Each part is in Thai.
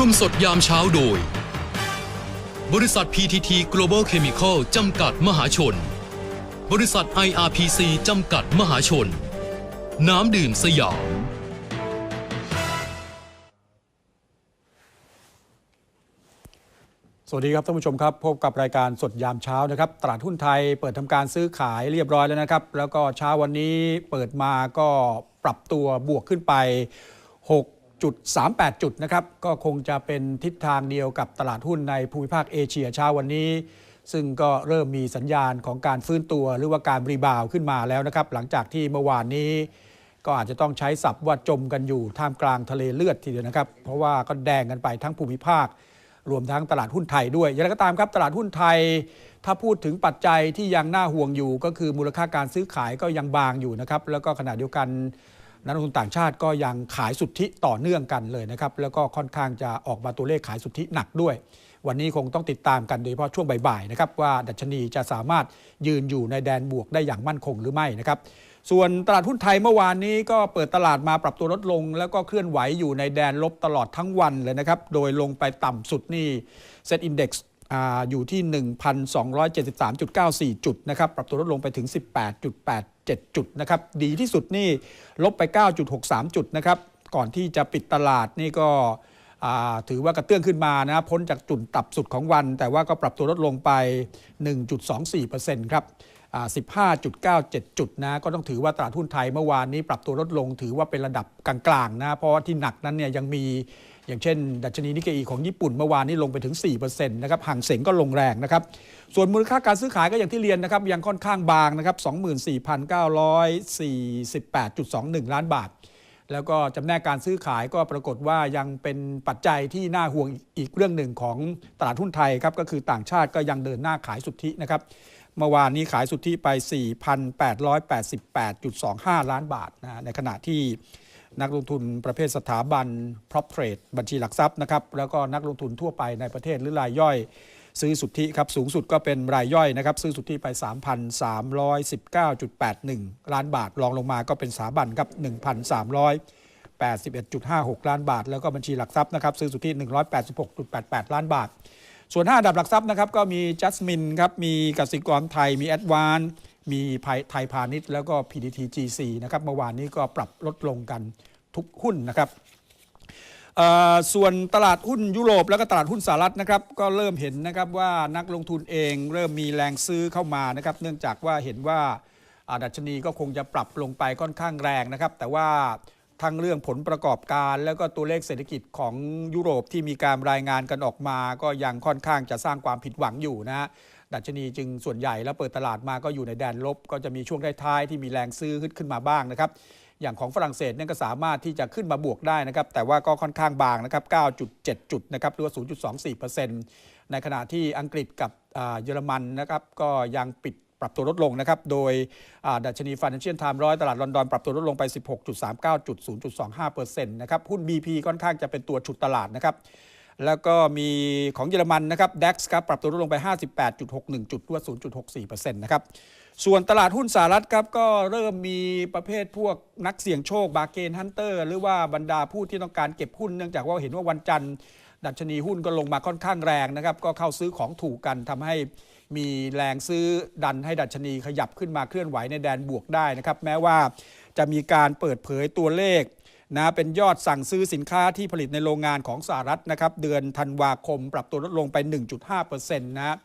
ร่วมสดยามเช้าโดย บริษัท PTT Global Chemical จำกัดมหาชน บริษัท IRPC จำกัดมหาชน น้ำดื่มสยาม สวัสดีครับท่านผู้ชมครับ พบกับรายการสดยามเช้านะครับตลาดหุ้นไทยเปิดทำการซื้อขายเรียบร้อยแล้วนะครับ แล้วก็เช้าวันนี้เปิดมาก็ปรับตัวบวกขึ้นไป 6.38 จุดนะครับ ก็คงจะเป็นทิศทางเดียวกับตลาดหุ้นในภูมิภาคเอเชียเช้าวันนี้ ซึ่งก็เริ่มมีสัญญาณของการฟื้นตัวหรือว่าการรีบาวขึ้นมาแล้วนะครับ หลังจากที่เมื่อวานนี้ ก็อาจจะต้องใช้ศัพท์ว่าจมกันอยู่ท่ามกลางทะเลเลือดทีเดียวนะครับ เพราะว่าก็แดงกันไปทั้งภูมิภาค รวมทั้งตลาดหุ้นไทยด้วยอย่างไรก็ตามครับตลาดหุ้นไทย ถ้าพูดถึงปัจจัยที่ยังน่าห่วงอยู่ ก็คือมูลค่าการซื้อขายก็ยังบางอยู่นะครับแล้วก็ขณะเดียวกัน นักลงทุนต่างชาติก็ยังขายสุทธิต่อเนื่องกันเลยนะครับ แล้วก็ค่อนข้างจะออกมาตัวเลขขายสุทธิหนักด้วย วันนี้คงต้องติดตามกันโดยเฉพาะช่วงบ่ายๆนะครับว่าดัชนีจะสามารถยืนอยู่ในแดนบวกได้อย่างมั่นคงหรือไม่นะครับส่วนตลาดหุ้นไทยเมื่อวานนี้ก็เปิดตลาดมาปรับตัวลดลง แล้วก็เคลื่อนไหวอยู่ในแดนลบตลอดทั้งวันเลยนะครับ โดยลงไปต่ำสุดนี่เซ็ตอินดี x อยู่ที่ 1,273.94 จุดนะครับปรับตัวลดลงไปถึง 18.87 จุดนะครับดีที่สุดนี่ลบไป 9.63 จุดนะครับก่อนที่จะปิดตลาดนี่ก็ถือว่ากระเตื้องขึ้นมานะพ้นจากจุดต่ำสุดของวัน แต่ว่าก็ปรับตัวลดลงไป 1.24%ครับอ่า15.97 จุดนะก็ต้องถือว่าตลาดหุ้นไทยเมื่อวานนี้ปรับตัวลดลงถือว่าเป็นระดับกลางๆนะเพราะว่าที่หนักนั้นเนี่ยยังมี อย่างเช่น ดัชนีนิกเกอีของญี่ปุ่นเมื่อวานนี้ลงไปถึง4%นะครับห่างเสงก็ลงแรงนะครับ ส่วนมูลค่าการซื้อขายก็อย่างที่เรียนนะครับ ยังค่อนข้างบางนะครับ 24,948.21 ล้านบาท แล้วก็จำแนกการซื้อขายก็ปรากฏว่ายังเป็นปัจจัยที่น่าห่วงอีกเรื่องหนึ่งของตลาดหุ้นไทยครับก็คือต่างชาติก็ยังเดินหน้าขายสุทธินะครับเมื่อวานนี้ขายสุทธิไป 4,888.25 ล้านบาทนะในขณะที่ นักลงทุนประเภทสถาบัน prop trade บัญชีหลักทรัพย์นะครับแล้วก็นักลงทุนทั่วไปในประเทศหรือรายย่อย ซื้อสุทธิครับสูงสุดก็เป็นรายย่อยนะครับซื้อสุทธิไป 3,319.81 ล้านบาทรองลงมาก็เป็นสถาบันครับ1,381.56 ล้านบาท แล้วก็บัญชีหลักทรัพย์นะครับซื้อสุทธิ186.88 ล้านบาท ส่วน 5 อันดับหลักทรัพย์นะครับก็มีจัสมินครับมีกสิกรไทยมีแอดวาน มีไทยพาณิชย์แล้วก็ PDT GC นะครับเมื่อวานนี้ก็ปรับลดลงกันทุกหุ้นนะครับส่วนตลาดหุ้นยุโรปแล้วก็ตลาดหุ้นสหรัฐนะครับก็เริ่มเห็นนะครับว่านักลงทุนเองเริ่มมีแรงซื้อเข้ามานะครับเนื่องจากว่าเห็นว่าดัชนีก็คงจะปรับลงไปค่อนข้างแรงนะครับ แต่ว่า ทั้งเรื่องผลประกอบการ แล้วก็ตัวเลขเศรษฐกิจของยุโรปที่มีการรายงานกันออกมา ก็ยังค่อนข้างจะสร้างความผิดหวังอยู่นะฮะดัชนีจึงส่วนใหญ่แล้วเปิดตลาดมาก็อยู่ในแดนลบ ก็จะมีช่วงท้ายๆที่มีแรงซื้อขึ้นขึ้นมาบ้างนะครับอย่างของฝรั่งเศสเนี่ยก็สามารถที่จะขึ้นมาบวกได้นะครับ แต่ว่าก็ค่อนข้างบางนะครับ 9.7 จุดนะครับหรือว่า 0.24%ในขณะที่อังกฤษกับเยอรมันนะครับ ก็ยังปิด ปรับตัวลดลงนะครับ โดยดัชนี Financial Times ร้อยตลาดลอนดอนปรับตัวลดลงไป 16.39จุด0.25%นะครับ หุ้น BP ค่อนข้างจะเป็นตัวฉุดตลาดนะครับ แล้วก็มีของเยอรมันนะครับ DAX ครับปรับตัวลดลงไป 58.61 จุดหรือว่า0.64%นะครับ ส่วนตลาดหุ้นสหรัฐครับก็เริ่มมีประเภทพวกนักเสี่ยงโชคบาเกนฮันเตอร์หรือว่าบรรดาผู้ที่ต้องการเก็บหุ้นเนื่องจากว่าเห็นว่าวันจันทร์ดัชนีหุ้นก็ลงมาค่อนข้างแรงนะครับก็เข้าซื้อของถูกกันทำให้ มีแรงซื้อดันให้ดัชนีขยับขึ้นมาเคลื่อนไหวในแดนบวกได้นะครับ แม้ว่าจะมีการเปิดเผยตัวเลขนะเป็นยอดสั่งซื้อสินค้าที่ผลิตในโรงงานของสหรัฐนะครับ เดือนธันวาคม ปรับตัวลดลงไป 1.5%นะ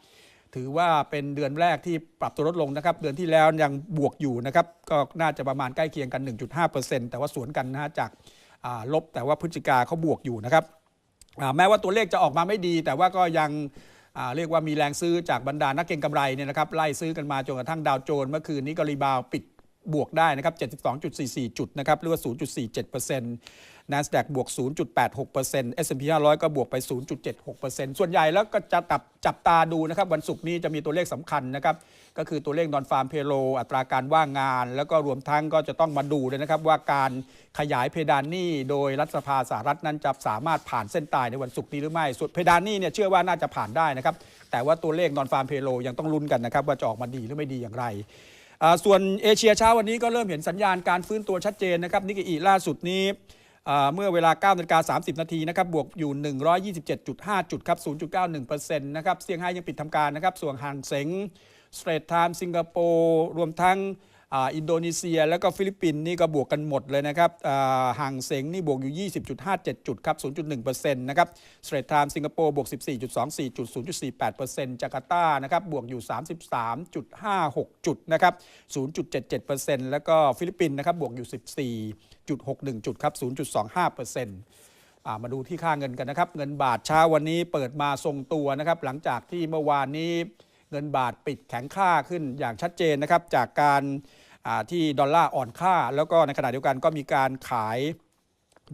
ถือว่าเป็นเดือนแรกที่ปรับตัวลดลงนะครับ เดือนที่แล้วยังบวกอยู่นะครับ ก็น่าจะประมาณใกล้เคียงกัน 1.5%แต่ว่าสวนกันนะจากาลบแต่ว่าพฤศจิกาเขาบวกอยู่นะครับแม้ว่าตัวเลขจะออกมาไม่ดี แต่ว่าก็ยัง เรียกว่ามีแรงซื้อจากบรรดานักเก็งกำไรเนี่ยนะครับไล่ซื้อกันมาจนกระทั่งดาวโจนส์เมื่อคืนนี้ก็รีบาวปิด บวกได้นะครับ 72.44 จุดนะครับหรือว่า 0.47% NASDAQ บวก 0.86% S&P 500 ก็บวกไป 0.76%ส่วนใหญ่แล้วก็จะจับจับตาดูนะครับ วันศุกร์นี้จะมีตัวเลขสำคัญนะครับ ก็คือตัวเลขนอนฟาร์มเพโล อัตราการว่างงาน แล้วก็รวมทั้งก็จะต้องมาดูด้วยนะครับ ว่าการขยายเพดานหนี้โดยรัฐสภาสหรัฐนั้นจะสามารถผ่านเส้นตายในวันศุกร์นี้หรือไม่ส่วนเพดานหนี้เนี่ยเชื่อว่าน่าจะผ่านได้นะครับแต่ว่าตัวเลขนอนฟาร์มเพโลยังต้องลุ้นกันนะครับว่าจะออกมาดีหรือไม่ดีอย่างไร ส่วนเอเชียเช้าวันนี้ก็เริ่มเห็นสัญญาณการฟื้นตัวชัดเจนนะครับนิกเกอีล่าสุดนี้เมื่อเวลา9นาฬิกา30 นาทีนะครับบวกอยู่ 127.5 จุดครับ 0.91%นะครับเซี่ยงไฮ้ยังปิดทำการนะครับ ส่วนห่างเสงสเตรทไทม์สิงคโปร์รวมทั้ง อินโดนีเซียแล้วก็ฟิลิปปินส์นี่ก็บวกกันหมดเลยนะครับห่างเสงนี่บวกอยู่ 20.57 จุดครับ 0.1%นะครับสเตรทไทม์สิงคโปร์บวก 14.24 จุด 0.48%จาการ์ตานะครับบวกอยู่ 33.56 จุดนะครับ 0.77%แล้วก็ฟิลิปปินส์นะครับบวกอยู่ 14.61 จุดครับ 0.25%มาดูที่ค่าเงินกันนะครับ เงินบาทเช้าวันนี้เปิดมาทรงตัวนะครับ หลังจากที่เมื่อวานนี้เงินบาทปิดแข็งค่าขึ้นอย่างชัดเจนนะครับ จากการ ที่ดอลลาร์อ่อนค่า แล้วก็ในขณะเดียวกันก็มีการขาย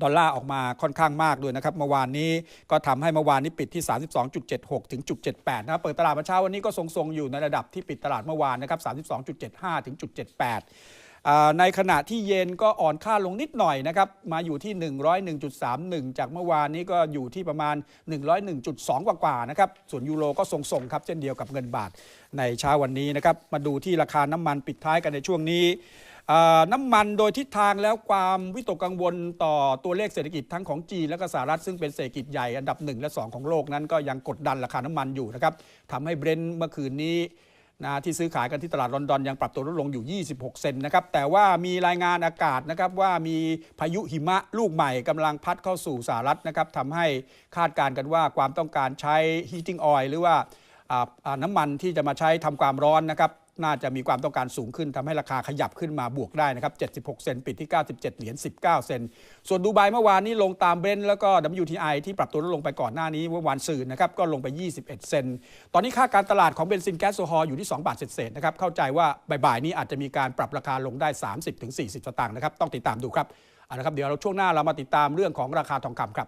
ดอลลาร์ออกมาค่อนข้างมากด้วยนะครับ เมื่อวานนี้ก็ทำให้เมื่อวานนี้ปิดที่ 32.76 ถึงจุด78 นะครับเปิดตลาดมาเช้าวันนี้ก็ทรงๆ อยู่ในระดับที่ปิดตลาดเมื่อวานนะครับ 32.75 ถึงจุด78 ในขณะที่เยนก็อ่อนค่าลงนิดหน่อยนะครับ มาอยู่ที่ 101.31 จากเมื่อวานนี้ก็อยู่ที่ประมาณ 101.2 กว่าๆนะครับ ส่วนยูโรก็ทรงๆครับ เช่นเดียวกับเงินบาทในเช้าวันนี้นะครับ มาดูที่ราคาน้ำมันปิดท้ายกันในช่วงนี้น้ำมันโดยทิศทางแล้วความวิตกกังวลต่อตัวเลขเศรษฐกิจทั้งของจีนและก็สหรัฐซึ่งเป็นเศรษฐกิจใหญ่อันดับ 1 และ 2 ของโลกนั้นก็ยังกดดันราคาน้ำมันอยู่นะครับทำให้เบรนท์เมื่อคืนนี้ นะที่ซื้อขายกันที่ตลาดลอนดอนยังปรับตัวลดลงอยู่ 26 เซนต์นะครับ แต่ว่ามีรายงานอากาศนะครับว่ามีพายุหิมะลูกใหม่กำลังพัดเข้าสู่สหรัฐนะครับทำให้คาดการณ์กันว่าความต้องการใช้ฮีติ้งออยล์หรือว่าน้ำมันที่จะมาใช้ทำความร้อนนะครับ น่าจะมีความต้องการสูงขึ้นทำให้ราคาขยับขึ้นมาบวกได้นะครับ 76 เซนปิดที่ 97 เหรียญ 19 เซน ส่วนดูไบเมื่อวานนี้ลงตามเบรนท์แล้วก็ WTI ที่ปรับตัวลดลงไปก่อนหน้านี้เมื่อวานซืนนะครับก็ลงไป 21 เซน ตอนนี้ค่าการตลาดของเบนซินแก๊สโซฮอลอยู่ที่ 2 บาทเศษๆนะครับ เข้าใจว่าบ่ายๆนี้อาจจะมีการปรับราคาลงได้ 30-40 สตางค์นะครับ ต้องติดตามดูครับเอาละครับ เดี๋ยวเราช่วงหน้าเรามาติดตามเรื่องของราคาทองคำครับ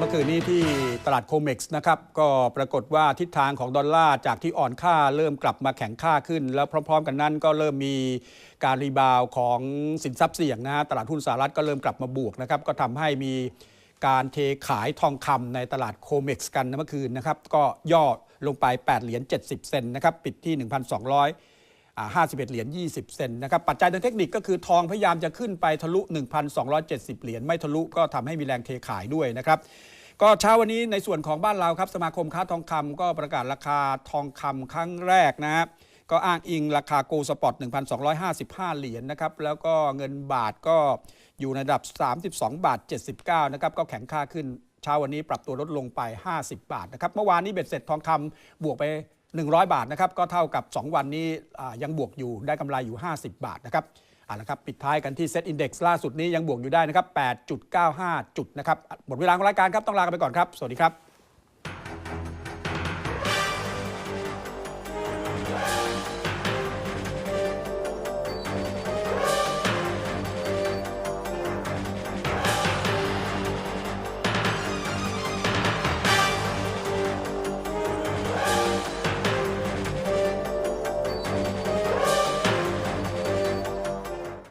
เมื่อคืนนี้ที่ตลาดโคเม็กซ์นะครับก็ปรากฏว่าทิศทางของดอลลาร์จากที่อ่อนค่าเริ่มกลับมาแข็งค่าขึ้น แล้วพร้อม ๆ กันนั้นก็เริ่มมีการรีบาวของสินทรัพย์เสี่ยงนะฮะตลาดหุ้นสหรัฐก็เริ่มกลับมาบวกนะครับก็ทำให้มีการเทขายทองคำในตลาดโคเม็กซ์กันเมื่อคืนนะครับก็ย่อลงไป 8 เหรียญ70 เซนนะครับปิดที่ 1,200อ่า 51 เหรียญ 20 เซนนะครับ ปัจจัยทางเทคนิคก็คือทองพยายามจะขึ้นไปทะลุ 1,270 เหรียญ ไม่ทะลุก็ทำให้มีแรงเทขายด้วยนะครับ ก็เช้าวันนี้ในส่วนของบ้านเราครับ สมาคมค้าทองคำก็ประกาศราคาทองคำครั้งแรกนะครับก็อ้างอิงราคาโกลสปอร์ต 1,255 เหรียญนะครับ แล้วก็เงินบาทก็อยู่ในระดับ 32 บาท 79 นะครับ ก็แข็งค่าขึ้นเช้าวันนี้ปรับตัวลดลงไป 50 บาทนะครับ เมื่อวานนี้เบ็ดเสร็จทองคำบวกไป 100 บาทนะครับก็เท่ากับ 2 วันนี้ยังบวกอยู่ได้กำไรอยู่ 50 บาทนะครับเอาละครับปิดท้ายกันที่เซ็ตอินดี x ล่าสุดนี้ยังบวกอยู่ได้นะครับ8.95 จุดนะครับหมดเวลาของรายการครับต้องลากันไปก่อนครับ สวัสดีครับ